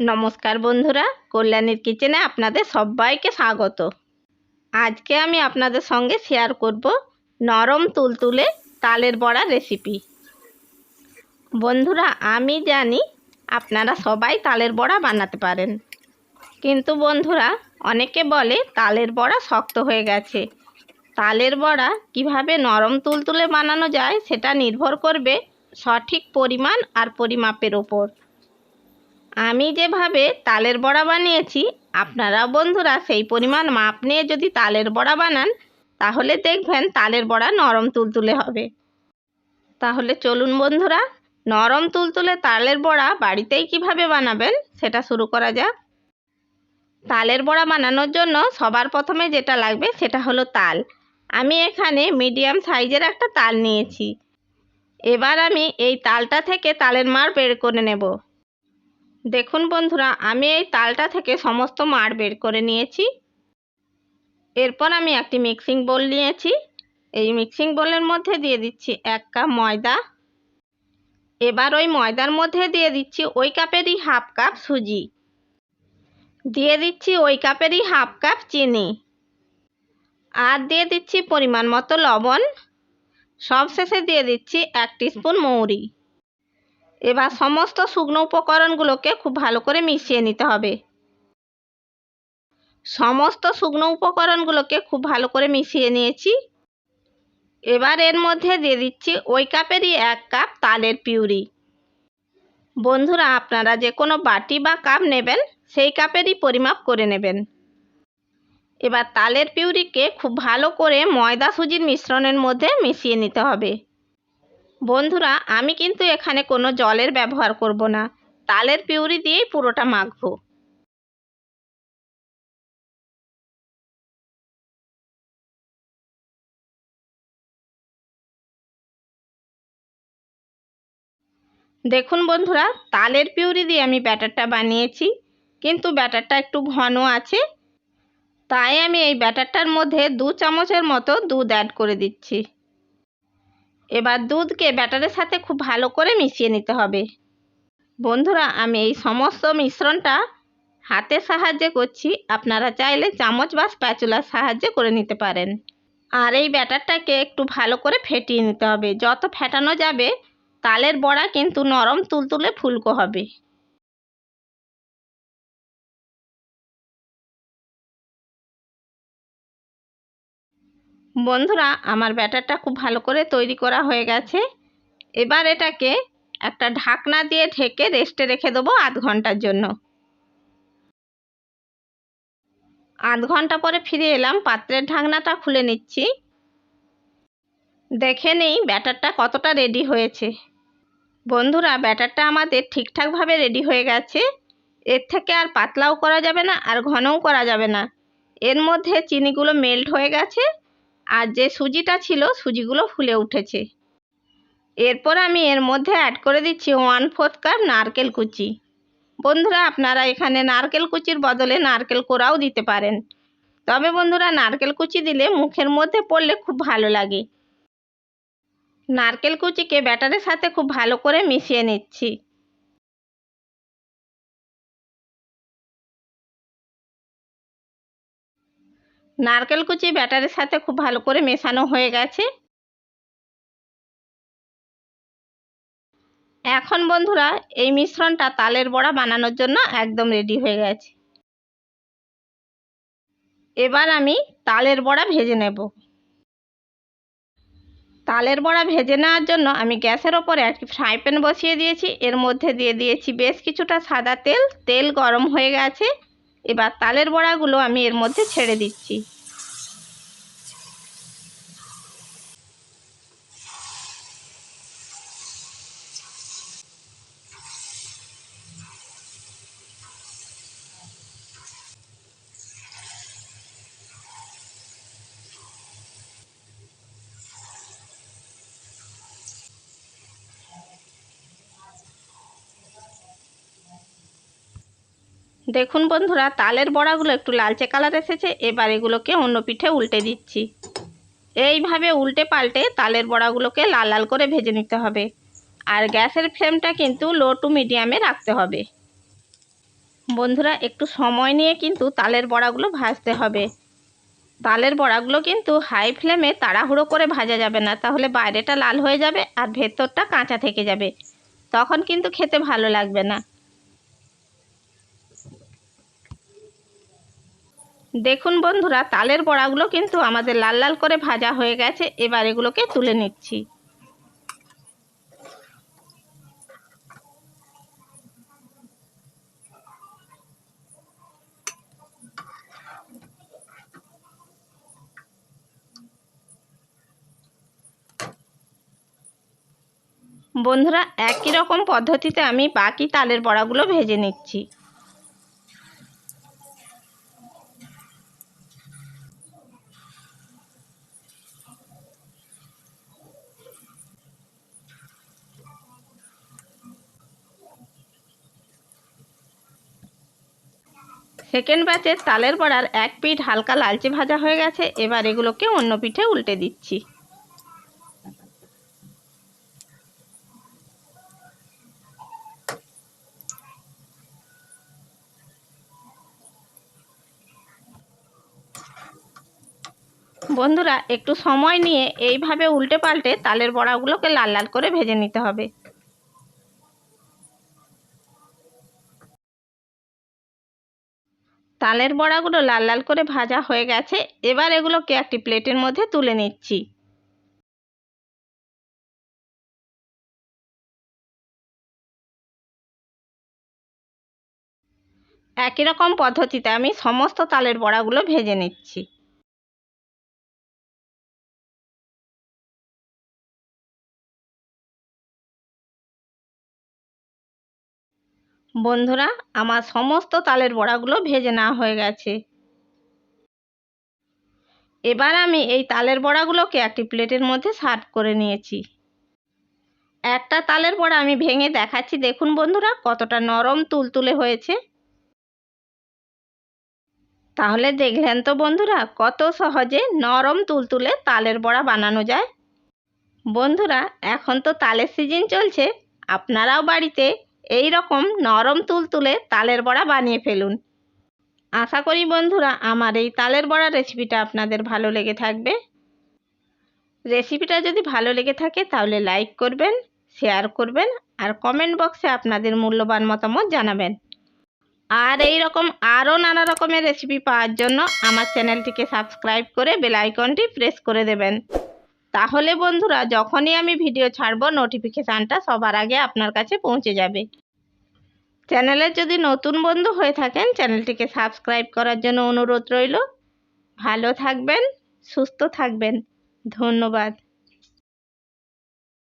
নমস্কার বন্ধুরা, কল্যাণীর কিচেনে আপনাদের সবাইকে স্বাগত। আজকে আমি আপনাদের সঙ্গে শেয়ার করব নরম তুলতুলে তালের বড়া রেসিপি বন্ধুরা, আমি জানি আপনারা সবাই তালের বড়া বানাতে পারেন। কিন্তু বন্ধুরা, অনেকে বলে তালের বড়া শক্ত হয়ে গেছে। তালের বড়া কীভাবে নরম তুলতুলে বানানো যায় সেটা নির্ভর করবে সঠিক পরিমাণ আর পরিমাপের ওপর। আমি যেভাবে তালের বড়া বানিয়েছি আপনারা বন্ধুরা সেই পরিমাণ মাপ নিয়ে যদি তালের বড়া বানান, তাহলে দেখবেন তালের বড়া নরম তুলতুলে হবে। তাহলে চলুন বন্ধুরা, নরম তুলতুলে তালের বড়া বাড়িতেই কীভাবে বানাবেন, সেটা শুরু করা যাক। তালের বড়া বানানোর জন্য সবার প্রথমে যেটা লাগবে, সেটা হলো তাল। আমি এখানে মিডিয়াম সাইজের একটা তাল নিয়েছি। এবার আমি এই তালটা থেকে তালের মার বের করে নেব। দেখুন বন্ধুরা, আমি এই তালটা থেকে সমস্ত মাড় বের করে নিয়েছি। এরপর আমি একটি মিক্সিং বোল নিয়েছি। এই মিক্সিং বোলের মধ্যে দিয়ে দিচ্ছি এক কাপ ময়দা। এবার ওই ময়দার মধ্যে দিয়ে দিচ্ছি ওই কাপেরই হাফ কাপ সুজি। দিয়ে দিচ্ছি ওই কাপেরই হাফ কাপ চিনি। আর দিয়ে দিচ্ছি পরিমাণ মতো লবণ। সব শেষে দিয়ে দিচ্ছি এক স্পুন মৌরি। এবার সমস্ত শুকনো উপকরণগুলোকে খুব ভালো করে মিশিয়ে নিতে হবে। সমস্ত শুকনো উপকরণগুলোকে খুব ভালো করে মিশিয়ে নিয়েছি। এবার এর মধ্যে দিয়ে দিচ্ছি ওই কাপেরই এক কাপ তালের পিউরি। বন্ধুরা, আপনারা যে কোনো বাটি বা কাপ নেবেন, সেই কাপেরই পরিমাপ করে নেবেন। এবার তালের পিউরিকে খুব ভালো করে ময়দা সুজির মিশ্রণের মধ্যে মিশিয়ে নিতে হবে। বন্ধুরা, আমি কিন্তু এখানে কোনো জলের ব্যবহার করব না। তালের পিউরি দিয়েই পুরোটা মাখবো। দেখুন বন্ধুরা, তালের পিউরি দিয়ে আমি ব্যাটারটা বানিয়েছি। কিন্তু ব্যাটারটা একটু ঘন আছে। তাই আমি এই ব্যাটারটার মধ্যে দু চামচের মতো দুধ অ্যাড করে দিচ্ছি। এবার দুধকে ব্যাটারের সাথে খুব ভালো করে মিশিয়ে নিতে হবে। বন্ধুরা, আমি এই সমস্ত মিশ্রণটা হাতের সাহায্যে করছি। আপনারা চাইলে চামচ বা স্প্যাচুলার সাহায্যে করে নিতে পারেন। আর এই ব্যাটারটাকে একটু ভালো করে ফেটিয়ে নিতে হবে। যত ফেটানো যাবে, তালের বড়া কিন্তু নরম তুলতুলে ফুলকো হবে। বন্ধুরা, আমার ব্যাটারটা খুব ভালো করে তৈরি করা হয়ে গেছে। এবার এটাকে একটা ঢাকনা দিয়ে ঢেকে রেস্টে রেখে দেবো আধ ঘণ্টার জন্য। আধ ঘণ্টা পরে ফিরে এলাম, পাত্রের ঢাকনাটা খুলে নিচ্ছি। দেখে নেই ব্যাটারটা কতটা রেডি হয়েছে। বন্ধুরা, ব্যাটারটা আমাদের ঠিকঠাকভাবে রেডি হয়ে গেছে। এর থেকে আর পাতলাও করা যাবে না, আর ঘনও করা যাবে না। এর মধ্যে চিনিগুলো মেল্ট হয়ে গেছে। আর যে সুজিটা ছিল, সুজিগুলো ফুলে উঠেছে। এরপর আমি এর মধ্যে অ্যাড করে দিচ্ছি ওয়ান ফোর্থ কাপ নারকেল কুচি। বন্ধুরা, আপনারা এখানে নারকেল কুচির বদলে নারকেল কোড়াও দিতে পারেন। তবে বন্ধুরা, নারকেল কুচি দিলে মুখের মধ্যে পড়লে খুব ভালো লাগে। নারকেল কুচিকে ব্যাটারের সাথে খুব ভালো করে মিশিয়ে নিচ্ছি। নারকেল কুচি ব্যাটারের সাথে খুব ভালো করে মেশানো হয়ে গেছে। এখন বন্ধুরা, এই মিশ্রণটা তালের বড়া বানানোর জন্য একদম রেডি হয়ে গেছে। এবার আমি তালের বড়া ভেজে নেব। তালের বড়া ভেজে নেওয়ার জন্য আমি গ্যাসের ওপরে একটি ফ্রাই প্যান বসিয়ে দিয়েছি। এর মধ্যে দিয়ে দিয়েছি বেশ কিছুটা সাদা তেল। তেল গরম হয়ে গেছে। এবার তালের বড়াগুলো আমি এর মধ্যে ছেড়ে দিচ্ছি। দেখুন বন্ধুরা, তালের বড়াগুলো একটু লালচে কালার এসেছে, এবার এগুলোকে অন্য পিঠে উল্টে দিচ্ছি। এইভাবে উল্টে পাল্টে তালের বড়াগুলোকে লাল লাল করে ভেজে নিতে হবে। আর গ্যাসের ফ্লেমটা কিন্তু লো টু মিডিয়ামে রাখতে হবে। বন্ধুরা, একটু সময় নিয়ে কিন্তু তালের বড়াগুলো ভাজতে হবে। তালের বড়াগুলো কিন্তু হাই ফ্লেমে তাড়াহুড়ো করে ভাজা যাবে না, তাহলে বাইরেটা লাল হয়ে যাবে আর ভেতরটা কাঁচা থেকে যাবে। তখন কিন্তু খেতে ভালো লাগবে না। দেখুন বন্ধুরা, তালের বড়াগুলো কিন্তু আমাদের লাল লাল করে ভাজা হয়ে গেছে, এবার এগুলোকে তুলে নিচ্ছি। বন্ধুরা, একই রকম পদ্ধতিতে আমি বাকি তালের বড়াগুলো ভেজে নিচ্ছি। সেকেন্ড ব্যাচের তালের বড়ার এক পিঠ হালকা লালচে ভাজা হয়ে গেছে, এবার এগুলোকে অন্য পিঠে উল্টে দিচ্ছি। বন্ধুরা, একটু সময় নিয়ে এইভাবে উল্টে পাল্টে তালের বড়াগুলোকে লাল লাল করে ভেজে নিতে হবে। তালের বড়াগুলো লাল লাল করে ভাজা হয়ে গেছে। এবার এগুলোকে একটি প্লেটের মধ্যে তুলে নিচ্ছি। একই রকম পদ্ধতিতে আমি সমস্ত তালের বড়াগুলো ভেজে নিচ্ছি। বন্ধুরা, আমার সমস্ত তালের বড়াগুলো ভেজে নেওয়া হয়ে গেছে। এবার আমি এই তালের বড়াগুলোকে একটি প্লেটের মধ্যে সার্ভ করে নিয়েছি। একটা তালের বড়া আমি ভেঙে দেখাচ্ছি। দেখুন বন্ধুরা, কতটা নরম তুলতুলে হয়েছে। তাহলে দেখলেন তো বন্ধুরা, কত সহজে নরম তুলতুলে তালের বড়া বানানো যায়। বন্ধুরা, এখন তো তালের সিজন চলছে। আপনারাও বাড়িতে এই রকম নরম তুলতুলে তালের বড়া বানিয়ে ফেলুন। আশা করি বন্ধুরা আমার এই তালের বড়া রেসিপিটা আপনাদের ভালো লেগে থাকবে। রেসিপিটা যদি ভালো লেগে থাকে তাহলে লাইক করবেন শেয়ার করবেন আর কমেন্ট বক্সে আপনাদের মূল্যবান মতামত জানাবেন। আর এই রকম আরও নানা রকমের রেসিপি পাওয়ার জন্য আমার চ্যানেলটিকে সাবস্ক্রাইব করে বেল আইকনটি প্রেস করে দেবেন। তাহলে বন্ধুরা, যখনই আমি ভিডিও ছাড়ব নোটিফিকেশানটা সবার আগে আপনার কাছে পৌঁছে যাবে। চ্যানেলের যদি নতুন বন্ধু হয়ে থাকেন, চ্যানেলটিকে সাবস্ক্রাইব করার জন্য অনুরোধ রইল। ভালো থাকবেন, সুস্থ থাকবেন। ধন্যবাদ।